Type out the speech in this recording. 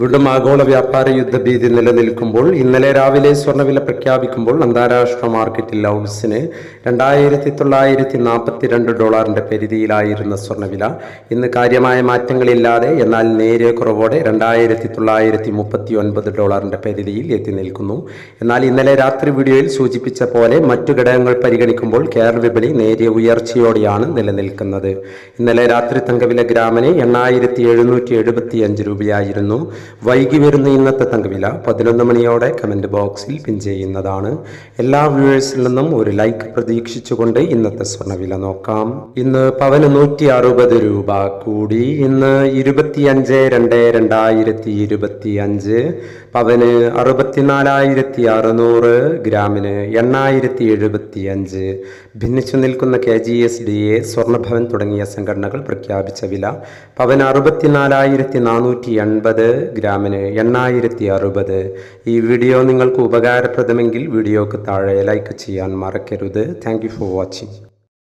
വീണ്ടും ആഗോള വ്യാപാര യുദ്ധഭീതി നിലനിൽക്കുമ്പോൾ ഇന്നലെ രാവിലെ സ്വർണവില പ്രഖ്യാപിക്കുമ്പോൾ അന്താരാഷ്ട്ര മാർക്കറ്റിൽ ഔൺസിന് രണ്ടായിരത്തി തൊള്ളായിരത്തി നാൽപ്പത്തിരണ്ട് ഡോളറിന്റെ പരിധിയിലായിരുന്ന സ്വർണവില ഇന്ന് കാര്യമായ മാറ്റങ്ങളില്ലാതെ എന്നാൽ നേരിയ കുറവോടെ രണ്ടായിരത്തി തൊള്ളായിരത്തി മുപ്പത്തി ഒൻപത് ഡോളറിന്റെ പരിധിയിൽ എത്തി നിൽക്കുന്നു. എന്നാൽ ഇന്നലെ രാത്രി വീഡിയോയിൽ സൂചിപ്പിച്ച പോലെ മറ്റു ഘടകങ്ങൾ പരിഗണിക്കുമ്പോൾ കേരള വിപണി നേരിയ ഉയർച്ചയോടെയാണ് നിലനിൽക്കുന്നത്. ഇന്നലെ രാത്രി തങ്കവില ഗ്രാമിന് എണ്ണായിരത്തി എഴുന്നൂറ്റി എഴുപത്തി അഞ്ച് രൂപയായിരുന്നു. വൈകി വരുന്ന ഇന്നത്തെ തങ്കവില പതിനൊന്ന് മണിയോടെ കമന്റ് ബോക്സിൽ പിൻ ചെയ്യുന്നതാണ്. എല്ലാ വ്യൂവേഴ്സിൽ നിന്നും ഒരു ലൈക്ക് പ്രതീക്ഷിച്ചുകൊണ്ട് ഇന്നത്തെ സ്വർണവില നോക്കാം. ഇന്ന് പവന് നൂറ്റി അറുപത് രൂപ കൂടി. ഇന്ന് ഇരുപത്തിയഞ്ച് രണ്ട് രണ്ടായിരത്തി ഇരുപത്തി അഞ്ച് പവന് അറുപത്തിനാലായിരത്തി അറുന്നൂറ് ഗ്രാമിന് എണ്ണായിരത്തി എഴുപത്തി അഞ്ച് ഭിന്നിച്ചു നിൽക്കുന്ന K G S D A Swarnabhavan തുടങ്ങിയ സംഘടനകൾ പ്രഖ്യാപിച്ച വില പവൻ അറുപത്തിനാലായിരത്തി നാനൂറ്റി എൺപത്. ഗ്രാമിന് എണ്ണായിരത്തി അറുപത് ഈ വീഡിയോ നിങ്ങൾക്ക് ഉപകാരപ്രദമെങ്കിൽ വീഡിയോക്ക് താഴെ ലൈക്ക് ചെയ്യാൻ മറക്കരുത്. Thank for watching